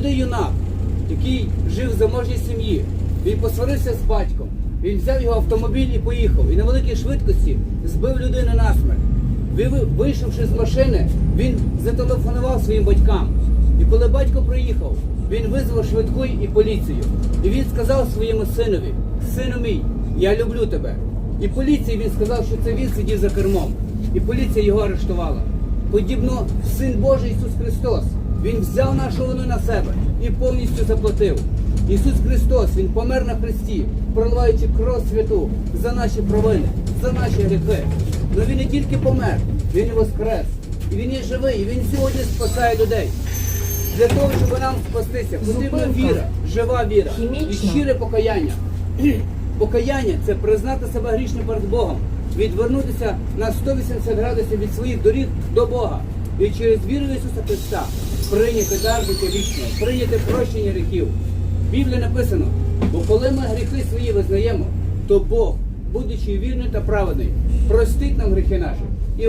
молодий юнак, який жив в заможній сім'ї. Він посварився з батьком. Він взяв його автомобіль і поїхав. І на великій швидкості збив людину насмерть. Ви- ви- Вийшовши з машини, він зателефонував своїм батькам. І коли батько приїхав, він визвав швидку і поліцію. І він сказав своєму синові: Сину мій, я люблю тебе. І поліції він сказав, що це він сидів за кермом. І поліція його арештувала. Подібно Син Божий Ісус Христос. Він взяв нашу вину на себе і повністю заплатив. Ісус Христос, Він помер на хресті, проливаючи кров святу за наші провини, за наші гріхи. Але Він не тільки помер, Він і воскрес. І Він є живий, і Він сьогодні спасає людей. Для того, щоб нам спастися, потрібна віра, жива віра і щире покаяння. Покаяння це признати себе грішним перед Богом, відвернутися на 180 градусів від своїх доріг до Бога і через віру в Ісуса Христа прийняти дар вічно, прийняти прощення гріхів. В Біблії написано, бо коли ми гріхи свої визнаємо, то Бог, будучи вірним та праведним, простить нам гріхи наші і